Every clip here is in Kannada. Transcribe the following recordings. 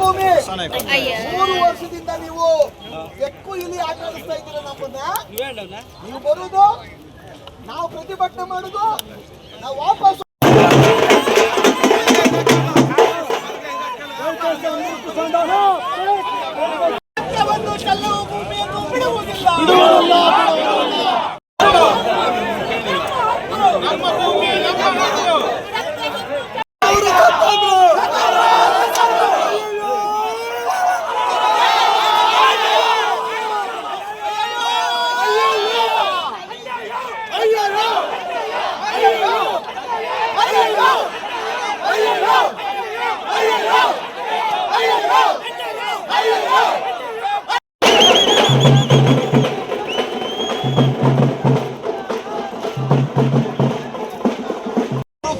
ಭೂಮಿ ಮೂರು ವರ್ಷದಿಂದ ನೀವು ಎಕ್ಕು ಇಲ್ಲಿ ಆಟ ಆಡಿಸ್ತಾ ಇದ್ದೀರ ನಮ್ಮನ್ನ ನೀವು ಬರುದು ನಾವು ಪ್ರತಿಭಟನೆ ಮಾಡುದು ನಾವು ವಾಪಸ್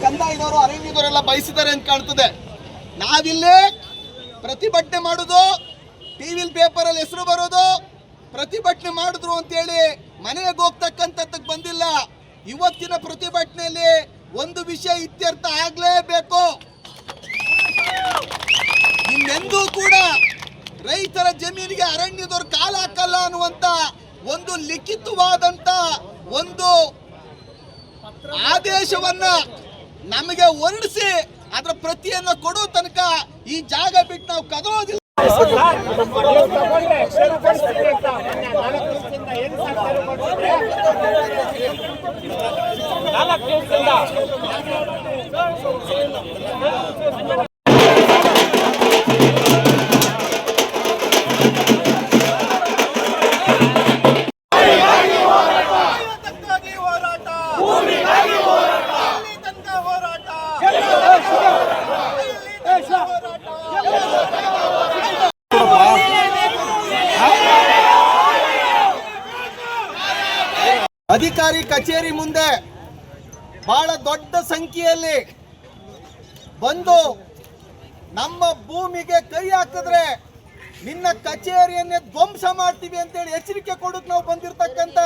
ಕಂದಾಯದವರು ಬಯಸಿದ್ದಾರೆ ಅಂತ ಕಾಣ್ತದೆ. ನಾವಿಲ್ಲಿ ಪ್ರತಿಭಟನೆ ಮಾಡುದು, ಟಿವಿಲ್ ಪೇಪರ್ ಅಲ್ಲಿ ಹೆಸರು ಬರೋದು, ಪ್ರತಿಭಟನೆ ಮಾಡಿದ್ರು ಅಂತೇಳಿ ಮನೆಗೆ ಹೋಗ್ತಕ್ಕಂಥದ್ದಕ್ಕೆ ಬಂದಿಲ್ಲ. ಇವತ್ತಿನ ಪ್ರತಿಭಟನೆಯಲ್ಲಿ ಒಂದು ವಿಷಯ ಇತ್ಯರ್ಥ ಆಗ್ಲೇಬೇಕು. ಇನ್ನೆಂದೂ ಕೂಡ ರೈತರ ಜಮೀನಿಗೆ ಅರಣ್ಯದವ್ರು ಕಾಲ ಹಾಕಲ್ಲ ಅನ್ನುವಂತ ಒಂದು ಲಿಖಿತವಾದಂತ ಒಂದು ಆದೇಶವನ್ನ ನಮಗೆ ಹೊರಡಿಸಿ ಅದರ ಪ್ರತಿಯನ್ನು ಕೊಡೋ ತನಕ ಈ ಜಾಗ ಬಿಟ್ಟು ನಾವು ತನಕವಾಗಿ ಅಧಿಕಾರಿ ಕಚೇರಿ ಮುಂದೆ ಬಹಳ ದೊಡ್ಡ ಸಂಖ್ಯೆಯಲ್ಲಿ ಬಂದು ನಮ್ಮ ಭೂಮಿಗೆ ಕೈ ಹಾಕಿದ್ರೆ ನಿನ್ನ ಕಚೇರಿಯನ್ನೇ ಧ್ವಂಸ ಮಾಡ್ತೀವಿ ಅಂತೇಳಿ ಎಚ್ಚರಿಕೆ ಕೊಡಕ್ ನಾವು ಬಂದಿರತಕ್ಕಂತ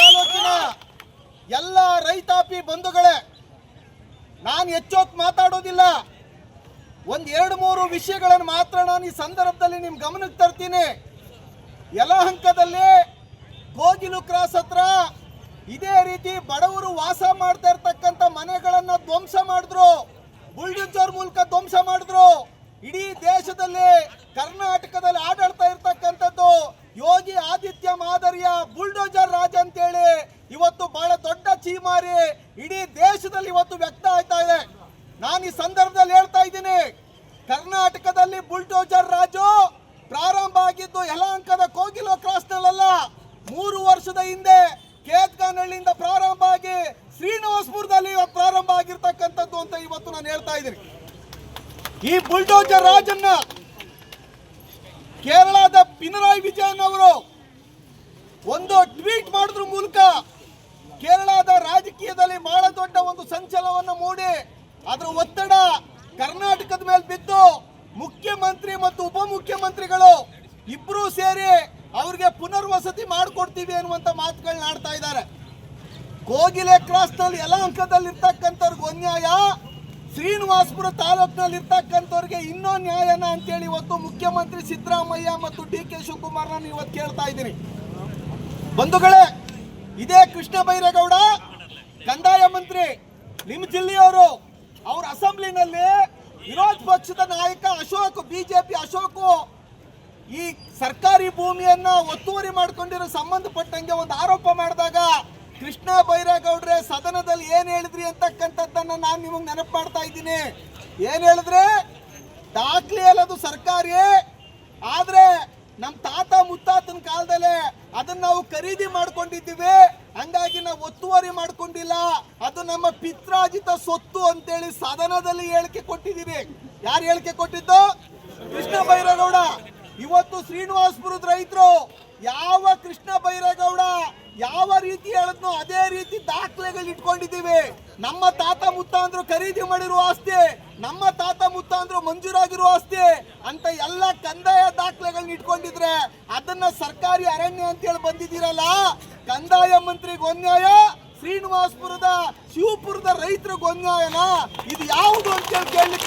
ತಾಲೂಕಿನ ಎಲ್ಲ ರೈತಾಪಿ ಬಂಧುಗಳೇ, ನಾನು ಹೆಚ್ಚೋತ್ ಮಾತಾಡೋದಿಲ್ಲ. ಒಂದ್ ಎರಡು ಮೂರು ವಿಷಯಗಳನ್ನು ಮಾತ್ರ ನಾನು ಈ ಸಂದರ್ಭದಲ್ಲಿ ನಿಮ್ ಗಮನಕ್ಕೆ ತರ್ತೀನಿ. ಯಲಹಂಕದಲ್ಲಿ ಕೋಗಿಲು ಕ್ರಾಸ್ ಹತ್ರ ಇದೇ ರೀತಿ ಬಡವರು ವಾಸ ಮಾಡ್ತಾ ಇರ್ತಕ್ಕಂಥ ಮನೆಗಳನ್ನ ಧ್ವಂಸ ಮಾಡಿದ್ರು. ಬುಲ್ಡೋಜರ್ ಮೂಲಕ ಧ್ವಂಸ ಮಾಡಿದ್ರು. ಇಡೀ ದೇಶದಲ್ಲಿ ಕರ್ನಾಟಕದಲ್ಲಿ ಆಡಳ್ತಾ ಇರ್ತಕ್ಕಂಥದ್ದು ಯೋಗಿ ಆದಿತ್ಯ ಮಾದರಿಯ ಬುಲ್ಡೋಜರ್ ರಾಜ ಅಂತೇಳಿ ಇವತ್ತು ಬಹಳ ದೊಡ್ಡ ಚೀಮಾರಿ ಇಡೀ ದೇಶದಲ್ಲಿ ಇವತ್ತು ವ್ಯಕ್ತ ಆಯ್ತಾ ಇದೆ. ನಾನು ಈ ಸಂದರ್ಭದಲ್ಲಿ ಹೇಳ್ತಾ ಇದ್ದೀನಿ ಕರ್ನಾಟಕದಲ್ಲಿ ಬುಲ್ಡೋಜರ್ ರಾಜು ಪ್ರಾರಂಭ ಆಗಿದ್ದು ಯಲಹಂಕದ ಕೋಗಿಲೋ ಕ್ರಾಸ್ನಲ್ಲ ಮೂರು ವರ್ಷದ ಹಿಂದೆ ಕೇತ್ಗಾನಹಳ್ಳಿಯಿಂದ ಪ್ರಾರಂಭ ಆಗಿ ಶ್ರೀನಿವಾಸಪುರದಲ್ಲಿ ಇವತ್ತು ಪ್ರಾರಂಭ ಆಗಿರ್ತಕ್ಕಂಥದ್ದು ಅಂತ ಇವತ್ತು ನಾನು ಹೇಳ್ತಾ ಇದ್ದೀನಿ ಈ ಬುಲ್ಡೋಜರ್ ರಾಜನ್ನ ಕೇರಳದ ಪಿನರಾಯಿ ವಿಜಯನ್ ಅವರು ಒಂದು ಟ್ವೀಟ್ ಮಾಡಿದ್ರ ಮೂಲಕ ಕೇರಳದ ರಾಜಕೀಯದಲ್ಲಿ ಬಹಳ ದೊಡ್ಡ ಒಂದು ಸಂಚಲನವನ್ನು ಮೂಡಿ ಅದರ ಒತ್ತಡ ಕರ್ನಾಟಕದ ಮೇಲೆ ಬಿದ್ದು ಮುಖ್ಯಮಂತ್ರಿ ಮತ್ತು ಉಪಮುಖ್ಯಮಂತ್ರಿಗಳು ಇಬ್ರು ಸೇರಿ ಅವ್ರಿಗೆ ಪುನರ್ವಸತಿ ಮಾಡಿಕೊಡ್ತೀವಿ ಅನ್ನುವಂತ ಮಾತುಗಳನ್ನ ಆಡ್ತಾ ಇದ್ದಾರೆ. ಕೋಗಿಲೆ ಕ್ರಾಸ್ನಲ್ಲಿ ಯಲಹಂಕದಲ್ಲಿ ಇರ್ತಕ್ಕಂಥವ್ರಿಗೆ ಅನ್ಯಾಯ ಶ್ರೀನಿವಾಸಪುರ ತಾಲೂಕಿನಲ್ಲಿ ಇರ್ತಕ್ಕಂಥವ್ರಿಗೆ ಇನ್ನೂ ನ್ಯಾಯನ ಅಂತೇಳಿ ಇವತ್ತು ಮುಖ್ಯಮಂತ್ರಿ ಸಿದ್ದರಾಮಯ್ಯ ಮತ್ತು ಡಿ ಕೆ ಶಿವಕುಮಾರ್ ನಾನು ಇವತ್ತು ಕೇಳ್ತಾ ಇದ್ದೀನಿ. ಬಂಧುಗಳೇ, ಇದೇ ಕೃಷ್ಣ ಬೈರೇಗೌಡ, ಕಂದಾಯ ಮಂತ್ರಿ ನಿಮ್ಮ ಜಿಲ್ಲೆಯವರು ಅವ್ರ ಅಸೆಂಬ್ಲಿನಲ್ಲಿ ವಿರೋಧ ಪಕ್ಷದ ನಾಯಕ ಅಶೋಕ್, ಬಿಜೆಪಿ ಅಶೋಕ್ ಈ ಸರ್ಕಾರಿ ಭೂಮಿಯನ್ನ ಒತ್ತುವರಿ ಮಾಡಿಕೊಂಡಿರೋ ಸಂಬಂಧಪಟ್ಟಂಗೆ ಒಂದು ಆರೋಪ ಮಾಡಿದಾಗ ಕೃಷ್ಣ ಬೈರೇಗೌಡ್ರೆ ಸದನದಲ್ಲಿ ಏನ್ ಹೇಳಿದ್ರಿ ಅಂತಕ್ಕಂಥದ್ದನ್ನ ನಾನು ನಿಮಗೆ ನೆನಪು ಮಾಡ್ತಾ ಇದ್ದೀನಿ. ಏನ್ ಹೇಳಿದ್ರೆ, ದಾಖಲೆ ಅಲ್ಲದು ಸರ್ಕಾರಿ, ಆದ್ರೆ ನಮ್ಮ ತಾತ ಮುತ್ತಾತನ ಕಾಲದಲ್ಲೇ ಅದನ್ನ ನಾವು ಖರೀದಿ ಮಾಡ್ಕೊಂಡಿದ್ದೀವಿ. ಹಂಗಾಗಿ ನಾವು ಒತ್ತುವರಿ ಮಾಡ್ಕೊಂಡಿಲ್ಲ. ಅದು ನಮ್ಮ ಪಿತ್ರಾಜಿತ ಸೊತ್ತು ಅಂತೇಳಿ ಸದನದಲ್ಲಿ ಹೇಳಿಕೆ ಕೊಟ್ಟಿದ್ದೀವಿ ಯಾರು ಹೇಳಿಕೆ ಕೊಟ್ಟಿದ್ದು? ಕೃಷ್ಣ ಬೈರೇಗೌಡ. ಇವತ್ತು ಶ್ರೀನಿವಾಸಪುರದ ರೈತರು, ಯಾವ ಕೃಷ್ಣ ಬೈರೇಗೌಡ ಯಾವ ರೀತಿ ಹೇಳದ್ನೋ ಅದೇ ರೀತಿ ದಾಖಲೆಗಳು ಇಟ್ಕೊಂಡಿದ್ದೀವಿ. ನಮ್ಮ ತಾತ ಮುತ್ತಾಂದ್ರು ಖರೀದಿ ಮಾಡಿರುವ ಆಸ್ತಿ, ನಮ್ಮ ತಾತ ಮುತ್ತಾಂದ್ರು ಮಂಜೂರಾಗಿರುವ ಆಸ್ತಿ ಅಂತ ಎಲ್ಲ ಕಂದಾಯ ದಾಖಲೆಗಳನ್ನ ಇಟ್ಕೊಂಡಿದ್ರೆ ಅದನ್ನ ಸರ್ಕಾರಿ ಅರಣ್ಯ ಅಂತೇಳಿ ಬಂದಿದ್ದೀರಲ್ಲ, ಕಂದಾಯ ಮಂತ್ರಿಗೆ ಅನ್ಯಾಯ, ಶ್ರೀನಿವಾಸಪುರದ, ಶಿವಪುರದ ರೈತರ ಗೊಂಜಾಯನ ಇದು ಯಾವುದು ಅಂತ ಹೇಳಿ ಕೇಳಲಿಕ್ಕೆ